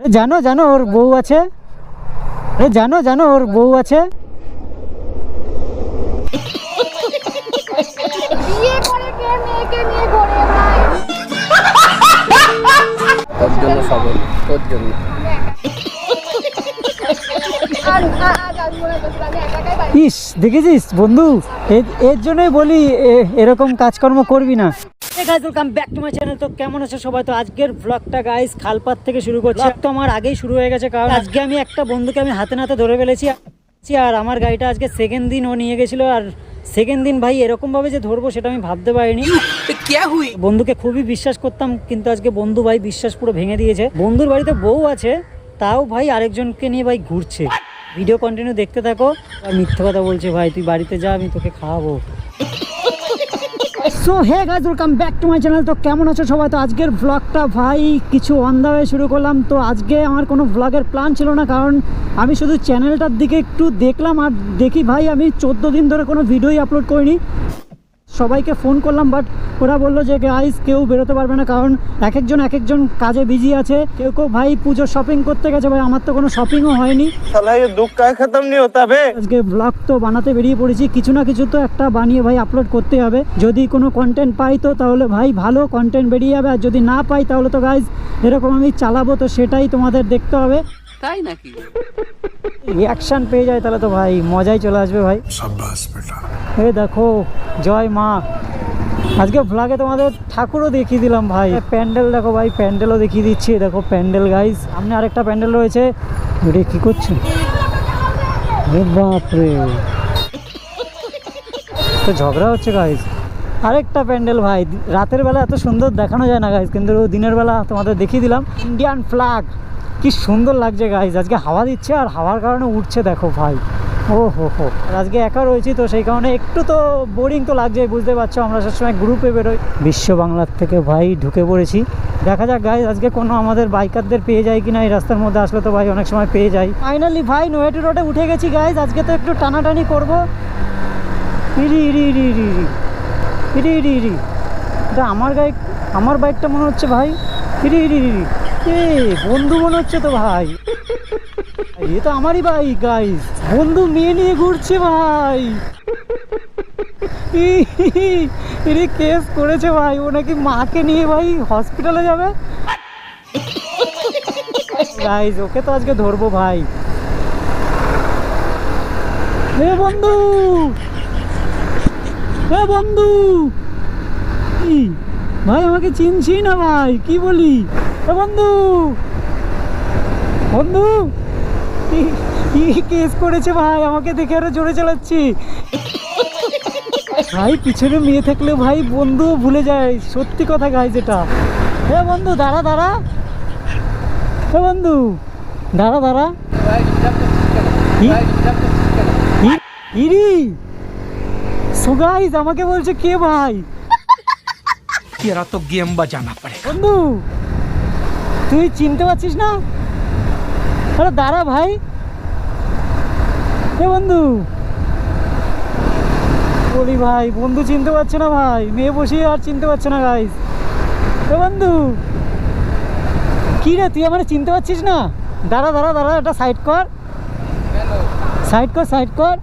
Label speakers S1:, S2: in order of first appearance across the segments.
S1: জানো জানো ওর বউ আছে। আরে জানো জানো ওর বউ আছে। ইস দেখেছিস বন্ধু? এর জন্যই বলি এরকম কাজকর্ম করবি না। Guys welcome back to my channel তো কেমন আছে সবাই? তো আজকের ব্লগটা গাইজ খালপাত থেকে শুরু করছি। তো আমার আগেই শুরু হয়ে গেছে কারণ আজকে আমি একটা বন্ধুকে আমি হাতে নাতে ধরে ফেলেছি। আর আমার গাড়িটা আজকে সেকেন্ড দিন ও নিয়ে গেছিল। আর সেকেন্ড দিন ভাই এরকম ভাবে যে ধরবো সেটা আমি ভাবতে পারিনি। বন্ধুকে খুবই বিশ্বাস করতাম কিন্তু আজকে বন্ধু ভাই বিশ্বাস পুরো ভেঙে দিয়েছে। বন্ধুর বাড়িতে বউ আছে তাও ভাই আরেকজনকে নিয়ে ভাই ঘুরছে। ভিডিও কন্টিনিউ দেখতে থাকো। আর মিথ্যে কথা বলছে ভাই তুই বাড়িতে যা আমি তোকে খাওয়াবো। So hey guys welcome back to my channel তো কেমন আছো সবাই? তো আজকের ব্লগটা ভাই কিছু অন শুরু করলাম। তো আজকে আমার কোনো ব্লগের প্ল্যান ছিল না, কারণ আমি শুধু চ্যানেলটার দিকে একটু দেখলাম। আর দেখি ভাই, আমি চোদ্দ দিন ধরে কোনো ভিডিওই আপলোড করিনি। সবাইকে ফোন করলাম বাট ওরা বলল যে গাইস কেউ বেরোতে পারবে না কারণ এক একজন এক একজন কাজে বিজি আছে। কেউ কেউ ভাই পুজো শপিং করতে গেছে ভাই আমার তো কোনো শপিংও হয়নি। আজকে ব্লগ তো বানাতে বেরিয়ে পড়েছি কিছু না কিছু তো একটা বানিয়ে ভাই আপলোড করতে হবে। যদি কোনো কন্টেন্ট পাই তো তাহলে ভাই ভালো কন্টেন্ট বেরিয়ে যাবে আর যদি না পাই তাহলে তো গাইজ এরকম আমি চালাবো তো সেটাই তোমাদের দেখতে হবে।
S2: তাই নাকি?
S1: রিয়াকশান পেয়ে যায় তাহলে তো ভাই মজাই চলে আসবে ভাই। এ দেখো জয় মা। আজকে ভ্লগে তোমাদের ঠাকুরও দেখিয়ে দিলাম ভাই। প্যান্ডেল দেখো ভাই প্যান্ডেলও দেখিয়ে দিচ্ছি। দেখো প্যান্ডেল গাইজ সামনে আরেকটা প্যান্ডেল রয়েছে। এটা কি করছে? বাপরে। তো ঝগড়া হচ্ছে গাইজ আরেকটা প্যান্ডেল ভাই। রাতের বেলা এত সুন্দর দেখানো যায় না গাইজ কিন্তু দিনের বেলা তোমাদের দেখিয়ে দিলাম। ইন্ডিয়ান ফ্ল্যাগ কি সুন্দর লাগছে গাইজ আজকে হাওয়া দিচ্ছে আর হাওয়ার কারণে উঠছে, দেখো ভাই। ও হো হো। আজকে একা রয়েছি তো, সেই কারণে একটু তো বোরিং তো লাগছে বুঝতে পারছ? আমরা সবসময় গ্রুপে বেরোই। বিশ্ব বাংলার থেকে ভাই ঢুকে পড়েছি। দেখা যাক গাইজ আজকে কোনো আমাদের বাইকারদের পেয়ে যায় কিনা, এই রাস্তার মধ্যে আসলে তো ভাই অনেক সময় পেয়ে যাই। ফাইনালি ভাই নোয়েটি রোডে উঠে গেছি গাইজ আজকে তো একটু টানাটানি করব। ইরি ইরি ইরি ইরি ইরি। ইরি ইরি ইরি। এটা আমার গাইক আমার বাইকটা মনে হচ্ছে ভাই। ইরি ইরি ইরি। এ বন্ধু মনে হচ্ছে তো ভাই। এ তো আমারই বাইক গাইস বন্ধু মেয়ে নিয়ে ঘুরছে ভাই। ইরি কেস করেছে ভাই। ও নাকি মাকে নিয়ে ভাই হসপিটালে যাবে? গাইস ওকে তো আজকে ধরবো ভাই। এ বন্ধু! এ বন্ধু? ভাই, আমাকে চিনছি না ভাই। কি বলি? বন্ধু বন্ধু কি কেস করেছে ভাই? আমাকে দেখে আরও জোরে চালাচ্ছি। ভাই পিছনে মেয়ে থাকলে ভাই বন্ধু ভুলে যায়। সত্যি কথা গাই যেটা হ্যাঁ বন্ধু দাঁড়া দাঁড়া। হ্যাঁ বন্ধু দাঁড়া দাঁড়া। ইরি? সুগাইজ আমাকে বলছে কে ভাই?
S3: তেরা তো গেম বাজানা পড়ে
S1: বন্ধু তুই চিনতে পারছিস না? আরে দাঁড়া ভাই। এ বন্ধু। বলি ভাই, বন্ধু চিনতে পারছে না ভাই। মেয়ে বসিয়ে আর চিনতে পারছে না গাইস এ বন্ধু। কি রে, তুই আমার চিনতে পারছিস না? দাঁড়া দাঁড়া দাঁড়া এটা সাইড কর। সাইড কর সাইড কর।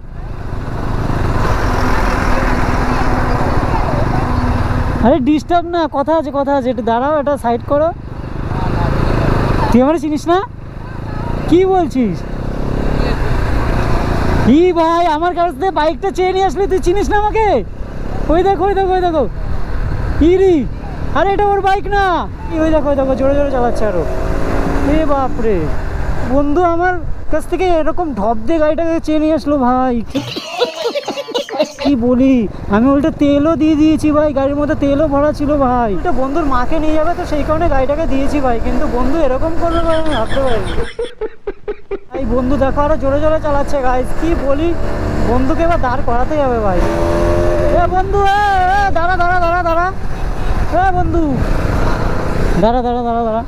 S1: আরে ডিস্টার্ব না, কথা আছে কথা আছে, একটু দাঁড়াও এটা সাইড করো। তুই আমার চিনিস না? কি বলছিস? ই ভাই, আমার কাছ থেকে বাইকটা চেয়ে নিয়ে আসলে, তুই চিনিস না আমাকে? ওই দেখো ওই দেখো ওই দেখো। ইরি, আরে এটা ওর বাইক না। ওই দেখো ওই দেখো, জোরে জোরে চালাচ্ছে আরও। এ বাপরে। বন্ধু আমার কাছ থেকে এরকম ঢপ দিয়ে গাড়িটাকে চেয়ে নিয়ে আসলো ভাই। কি বলি? আমি উল্টে তেলও দিয়ে দিয়েছি ভাই, গাড়ির মধ্যে তেলও ভরা ছিল ভাই। এটা বন্ধুর মাকে নিয়ে যাবে তো সেই কারণে গাড়িটাকে দিয়েছি ভাই, কিন্তু বন্ধু এরকম করবে ভাই, আমি ভাবতে পারিনি। ভাই বন্ধু দেখো আরও জোরে জোরে চালাচ্ছে গাইজ কি বলি? বন্ধুকে এবার দাঁড় করাতে যাবে ভাই। এ বন্ধু দাঁড়া দাঁড়া দাঁড়া দাঁড়া। এ বন্ধু। দাঁড়া দাঁড়া দাঁড়া দাঁড়া।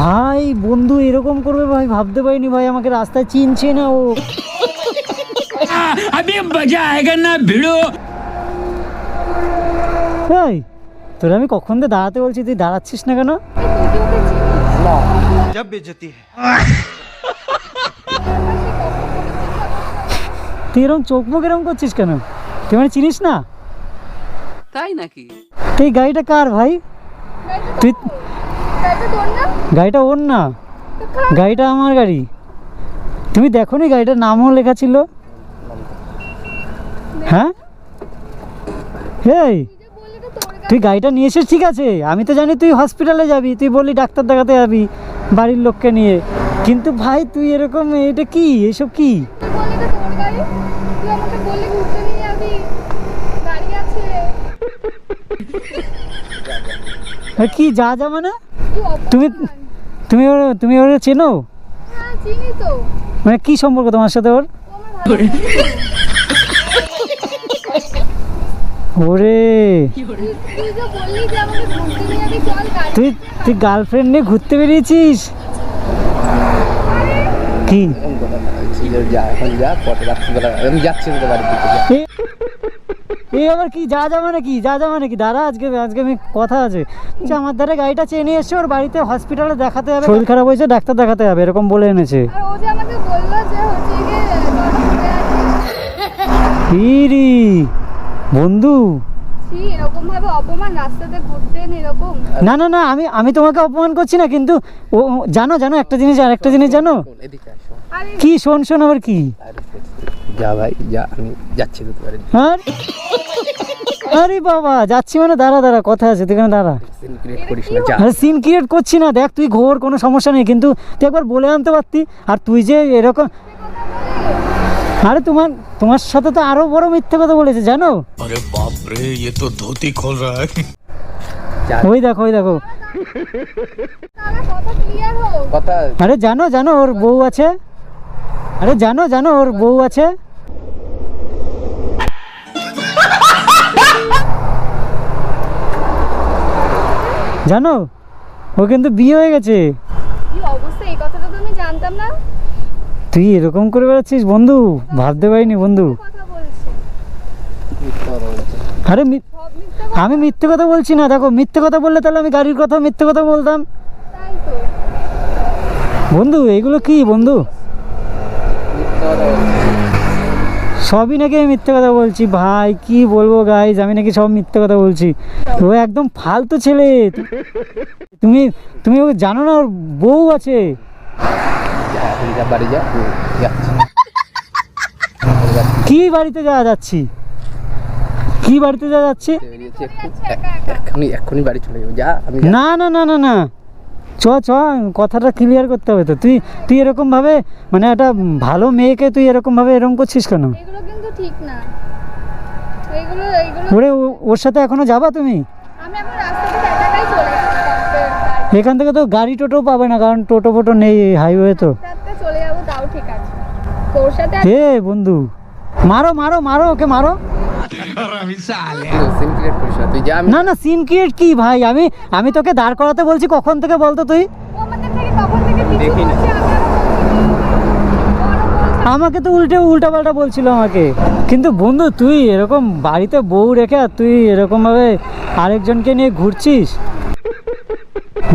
S1: ভাই, বন্ধু এরকম করবে ভাই, ভাবতে পারিনি ভাই, আমাকে রাস্তায় চিনছে না ও।
S3: अभी मजा आएगा ना भिड़ो
S1: এই তোর আমি কখন দিয়ে দাঁড়াতে বলছি তুই দাঁড়াচ্ছিস না কেন
S4: তুই কি ওকে চিনিস
S3: जब बेइज्जती है
S1: তুই এরকম চোখ মুখ এরকম করছিস কেন তুই মানে চিনিস না
S2: তাই নাকি
S1: তো এই গাড়িটা কার ভাই
S4: গাড়িটা
S1: তুই
S4: তোর। গাড়িটা তোর না
S1: গাড়িটা ওর না
S4: তো খা।
S1: গাড়িটা আমার গাড়ি তুমি দেখো নি গাড়িটার নামও লেখা ছিল হ্যাঁ? হেই
S4: তুই
S1: গাড়িটা নিয়ে এসেছিস ঠিক আছে? আমি তো জানি তুই হসপিটালে যাবি তুই বললি ডাক্তার দেখাতে যাবি বাড়ির লোককে নিয়ে। কিন্তু ভাই তুই এরকম এটা কি? এসব কি? কি যা যা মানে? তুমি তুমি ওর তুমি ওর চেনো?
S4: হ্যাঁ চিনি তো।
S1: মানে কি সম্পর্ক তোমার সাথে ওর? ওরে।
S4: তুই তুই
S1: গার্লফ্রেন্ড নিয়ে ঘুরতে বেরিয়েছিস? কি? এই আবার কি যা যা মানে কি যা যা মানে কি? দাঁড়া আজকে আজকে আমি কথা আছে। যে আমার ধারে গাড়িটা চেয়ে নিয়ে এসছে ওর বাড়িতে হসপিটালে দেখাতে হবে শরীর খারাপ হয়েছে ডাক্তার দেখাতে হবে এরকম বলে এনেছে। ইরি। বন্ধু। না না না আমি আমি তোমাকে অপমান করছি না কিন্তু ও জানো জানো একটা জিনিস আর একটা জিনিস জানো? কি শোন শোন আবার কি?
S2: আর যা ভাই যা আমি যাচ্ছি তো বাড়ির দিকে
S1: আর বাবা যাচ্ছি মানে দাঁড়া দাঁড়া কথা আছে তুই দাঁড়া?
S2: সিন ক্রিয়েট করিস না যা।
S1: আরে সিন ক্রিয়েট করছি না দেখ তুই ঘোর কোনো সমস্যা নেই কিন্তু তুই একবার বলে আনতে পারতি আর তুই যে এরকম আরে তোমার তোমার সাথে তো আরও বড় মিথ্যে কথা বলেছে জানো?
S5: আরে বাপ রে এ তো ধুতি খোল
S2: রা
S1: ওই দেখো ওই দেখো। আরে জানো জানো ওর বউ আছে। আরে জানো জানো ওর বউ আছে। জানো ও কিন্তু বিয়ে হয়ে গেছে।
S4: কি অবস্থা? এই কথাটা তো আমি জানতাম না।
S1: তুই এরকম করে বেড়াচ্ছিস বন্ধু? ভাবতে পারিনি বন্ধু। আরে আমি মিথ্যে কথা বলছি না। দেখো, মিথ্যে কথা বললে তাহলে আমি গাড়ির কথা মিথ্যে কথা বলতাম। বন্ধু, এগুলো কি বন্ধু। সবই নাকি আমি মিথ্যে কথা বলছি। ভাই, কি বলব গাইজ আমি নাকি সব মিথ্যে কথা বলছি। ও একদম ফালতু ছেলে। তুমি তুমি ওকে জানো না, ওর বউ আছে।
S2: যা বাড়ি যা যাচ্ছি
S1: কি বাড়িতে যাওয়া যাচ্ছি? কি বাড়িতে যাওয়া যাচ্ছি?
S2: এক্ষুনি এক্ষুনি বাড়ি চলে যাব। যা আমি
S1: না না না না না। চ চ কথাটা ক্লিয়ার করতে হবে তো। তুই তুই এরকম ভাবে মানে একটা ভালো মেয়েকে তুই এরকম ভাবে এরকম করছিস কেন?
S4: এগুলো কিন্তু ঠিক না। এগুলো এগুলো
S1: ওরে ও- ওর সাথে এখনও যাবা তুমি?
S4: আমি এখন রাস্তা থেকে একাই চলে
S1: এখান থেকে তো গাড়ি টোটো পাবে না কারণ টোটো ফোটো নেই হাইওয়ে তো।
S4: চলে যাব তাও ঠিক আছে। তোর সাথে
S1: হে বন্ধু মারো মারো মারো ওকে মারো।
S2: না
S1: না না সিন ক্রিয়েট কি ভাই? আমি আমি তোকে দাঁড় করাতে বলছি কখন থেকে বলতো তুই? আমাকে তো উল্টে উল্টা পাল্টা বলছিল আমাকে। কিন্তু বন্ধু তুই এরকম বাড়িতে বউ রেখে আর তুই এরকম ভাবে আরেকজনকে নিয়ে ঘুরছিস?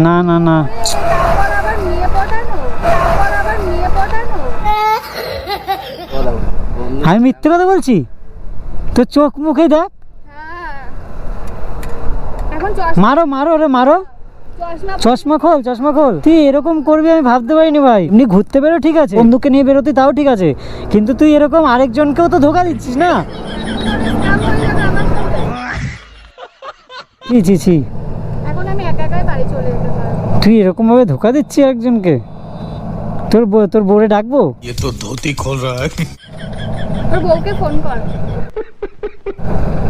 S1: না না না। আমি মিথ্যে কথা বলছি? তো চোখ মুখে দেখ। মারো মারো রে, মারো।
S4: চশমা
S1: খোল চশমা খোল। তুই এরকম করবি আমি ভাবতে পারিনি ভাই। এমনি ঘুরতে বেরো, ঠিক আছে। বন্ধুকে নিয়ে বেরোতে, তাও ঠিক আছে। কিন্তু তুই এরকম আরেকজনকেও তো ধোকা দিচ্ছিস, না? ছি ছি
S4: এখন আমি একা একাই বাড়ি চলে যেতে পারব
S1: তুই এরকম ভাবে ধোকা দিচ্ছিস একজনকে তোর বউ- তোর বোরে ডাকবো
S5: ये तो धोती खोल रहा है
S4: ওর বউকে ফোন কর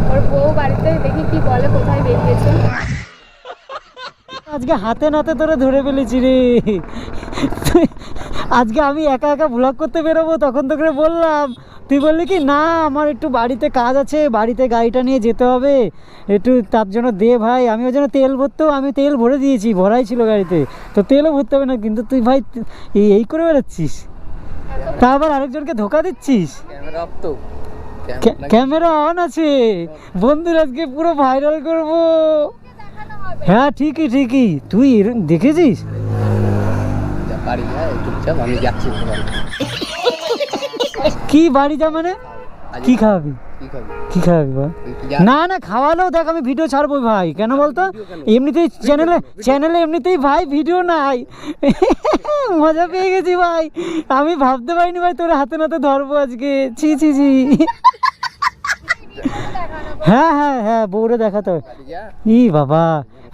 S4: ওর বউ বাড়িতে দেখি কি বলে কোথায় বেরিয়েছে
S1: আজকে হাতে নাতে তোরে ধরে ফেলেছি রে তুই- আজকে আমি একা একা ব্লগ করতে বেরোবো তখন তোকে বললাম তুই বললি কি না আমার একটু বাড়িতে কাজ আছে বাড়িতে গাড়িটা নিয়ে যেতে হবে। একটু তার জন্য দে ভাই আমি ওই জন্য তেল ভরতেও আমি তেল ভরে দিয়েছি ভরাই ছিল গাড়িতে। তো তেলও ভরতে হবে না কিন্তু তুই ভাই এই করে বেড়াচ্ছিস। তা আবার আরেকজনকে ধোকা দিচ্ছিস?
S2: ক্যামেরা
S1: অন আছে। বন্ধুর আজকে পুরো ভাইরাল করব। হ্যাঁ ঠিকই ঠিকই। তুই দেখেছিস?
S2: বাড়ি যা চুপচাপ আমি যাচ্ছি।
S1: কি বাড়ি যা মানে? কি খাওয়াবি?
S2: কি খাবি?
S1: কি খাওয়াবি না না খাওয়ালেও দেখ আমি ভিডিও ছাড়বো ভাই। কেন বলতো? এমনিতেই চ্যানেলে চ্যানেলে এমনিতেই ভাই ভিডিও নাই। মজা পেয়ে গেছি ভাই। আমি ভাবতে পারিনি ভাই তোর হাতে নাতে ধরবো আজকে। ছি ছি ছি। হ্যাঁ হ্যাঁ হ্যাঁ বউরে দেখাতে হবে। ই বাবা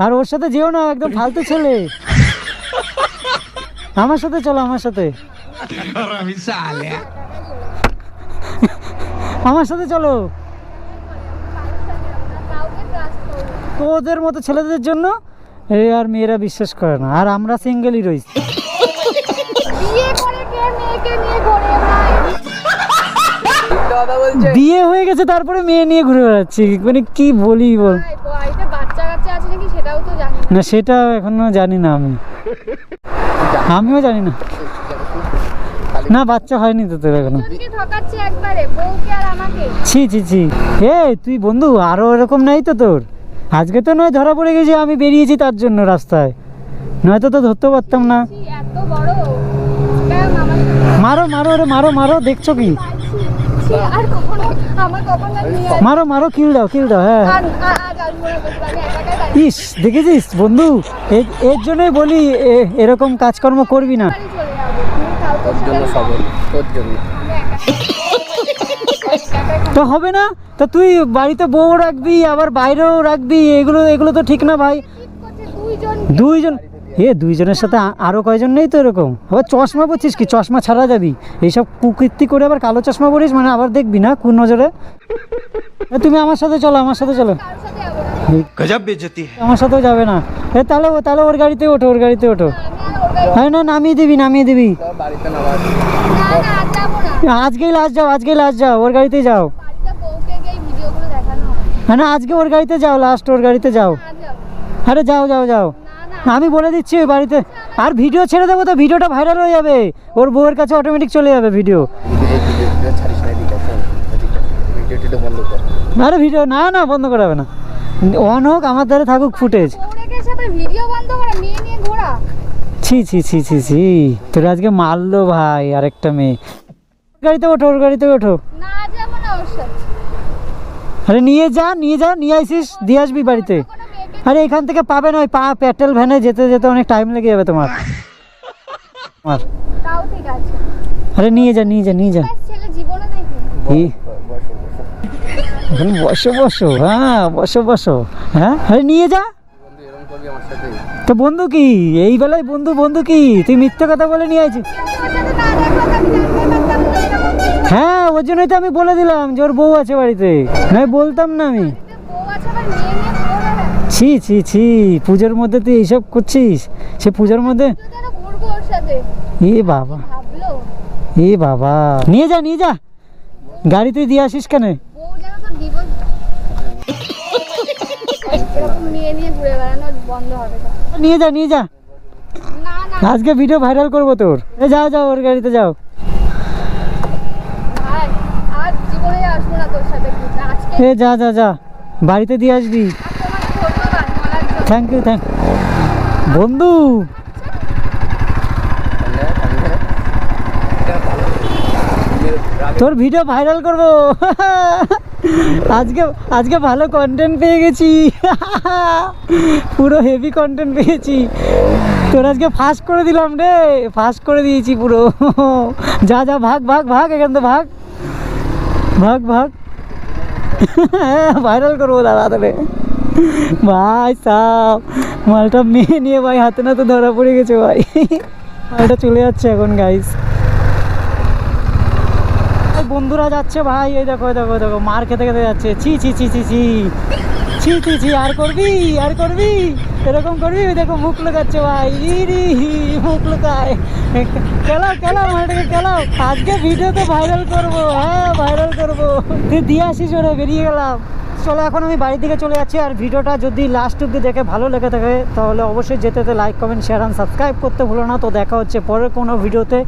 S1: আর ওর সাথে যেও না একদম ফালতু ছেলে। আমার সাথে চলো আমার সাথে। আমার সাথে চলো। তোদের মতো ছেলেদের জন্য এই আর মেয়েরা বিশ্বাস করে না আর আমরা সিঙ্গেলই রয়েছি।
S4: বিয়ে
S1: হয়ে গেছে তারপরে মেয়ে নিয়ে ঘুরে বেড়াচ্ছি। মানে কি বলি বল?
S4: না।
S1: সেটা এখনও জানি না আমি। আমিও জানি না। না বাচ্চা হয়নি তো তোর
S4: এখনও।
S1: ছি ছি ছি। এ তুই বন্ধু আরও এরকম নাই তো তোর। আজকে তো নয় ধরা পড়ে গেছে আমি বেরিয়েছি তার জন্য রাস্তায়। নয়তো তো ধরতে পারতাম না। মারো মারো রে মারো মারো দেখছ কি? মারো মারো কিল দাও কিল দাও হ্যাঁ। ইস দেখেছিস বন্ধু? এর জন্যই বলি এরকম কাজকর্ম করবি না
S4: বাড়ি চলে যাব তুমি কাউকে
S2: তোর জন্য সবল তোর জন্য।
S1: তো হবে না? তো তুই বাড়িতে বউ রাখবি আবার বাইরেও রাখবি এগুলো এগুলো তো ঠিক না ভাই।
S4: দুইজন
S1: এ দুইজনের সাথে আরও কয়জন নেই তো এরকম? আবার চশমা পড়ছিস কি? চশমা ছাড়া যাবি? এইসব কুকৃতি করে আবার কালো চশমা পড়িস মানে আবার দেখবি না কোন নজরে? তুমি আমার সাথে চলো আমার সাথে চলো। আমার সাথেও যাবে না। এ তাহলে তাহলে ওর গাড়িতে ওঠো ওর গাড়িতে ওঠো। হ্যাঁ না নামিয়ে দিবি নামিয়ে দিবি আজকেই লাস্ট যাও আজকেই লাস্ট যাও ওর গাড়িতে যাও হ্যাঁ না আজকে ওর গাড়িতে যাও লাস্ট ওর গাড়িতে যাও আরে যাও যাও যাও আমি বলে দিচ্ছি ওই বাড়িতে আর ভিডিও ছেড়ে দেবো তো ভিডিওটা ভাইরাল হয়ে যাবে ওর বউয়ের কাছে অটোমেটিক চলে যাবে ভিডিও
S2: না এদিকে ভিডিও
S1: না না বন্ধ করা হবে না অন হোক আমার দ্বারা থাকুক ফুটেজ
S4: ভিডিও বন্ধ করা মেয়ে নিয়ে ঘোরা
S1: ছি ছি ছি ছি ছি। তোর আজকে মারলো ভাই আরেকটা মেয়ে। গাড়িতে ওঠো ওর গাড়িতে ওঠো। আরে নিয়ে যা নিয়ে যা নিয়ে আসিস দিয়ে আসবি বাড়িতে। আরে এখান থেকে পাবে না ওই পা পেট্রোল ভ্যানে যেতে যেতে অনেক টাইম লেগে যাবে তোমার। তোমার আরে নিয়ে যা নিয়ে যা নিয়ে যা।
S2: বসো বসো
S1: হ্যাঁ বসো বসো। হ্যাঁ আরে নিয়ে যা। তো বন্ধু কি? এই বেলায় বন্ধু বন্ধু কি? তুই মিথ্যে কথা বলে নিয়ে আছিস। হ্যাঁ ওর জন্যই তো আমি বলে দিলাম যে ওর বউ আছে বাড়িতে। নয় বলতাম না আমি। ছি ছি ছি পুজোর মধ্যে তুই এইসব করছিস? সে পুজোর মধ্যে?
S4: তুই
S1: এ বাবা। এ বাবা। নিয়ে যা নিয়ে যা। গাড়িতে দিয়ে আসিস কেন?
S4: নিয়ে ঘুরে বেড়ানো বন্ধ হবে
S1: নিয়ে যা নিয়ে যা। আজকে ভিডিও ভাইরাল করব তোর। এ যাও যাও ওর গাড়িতে যাও। এ যা যা যা। বাড়িতে দিয়ে আসবি। থ্যাংক ইউ থ্যাংক বন্ধু। তোর ভিডিও ভাইরাল করব। আজকে আজকে ভালো কন্টেন্ট পেয়ে গেছি। পুরো হেভি কন্টেন্ট পেয়েছি। তোর আজকে ফাস্ট করে দিলাম রে। ফাস্ট করে দিয়েছি পুরো। যা যা, ভাগ ভাগ ভাগ, এখান থেকে ভাগ। ভাগ ভাগ। ভাইরাল করব দাদা তোরে ভাই সাপ মালটা মেয়ে নিয়ে ভাই হাতে নাতে ধরা পড়ে গেছে ভাই। মালটা চলে যাচ্ছে এখন গাইস বন্ধুরা যাচ্ছে ভাই, এই দেখো দেখো দেখো, মার খেতে খেতে যাচ্ছে। ছি ছি ছি ছি ছি। ছি ছি ছি, আর করবি আর করবি? এরকম করবি? ওই দেখো, মুখ লুকাচ্ছে ভাই। ইরি মুখ লুকায়। খেলাও খেলাও, মাঠে, খেলাও। আজকে ভিডিওতে ভাইরাল করব হ্যাঁ ভাইরাল করব। তুই দিয়ে আসিস ওরা, বেরিয়ে গেলাম। চলো, এখন আমি বাড়ির দিকে চলে যাচ্ছি আর ভিডিওটা যদি লাস্ট অব্দি দেখে ভালো লেগে থাকে, তাহলে অবশ্যই যেতে like comment share and subscribe করতে ভুলো না। তো দেখা হচ্ছে পরের কোনো ভিডিওতে।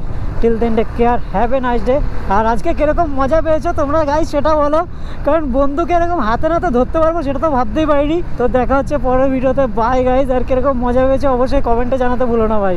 S1: Till then take care have a nice day আর আজকে কীরকম মজা পেয়েছ তোমরা গাইজ সেটা বলো। কারণ বন্ধুকে এরকম হাতে নাতে ধরতে পারব, সেটা তো ভাবতেই পারিনি। তো দেখা হচ্ছে পরের ভিডিওতে। বাই গাইজ আর কীরকম মজা পেয়েছ অবশ্যই কমেন্টে জানাতে ভুলো না ভাই।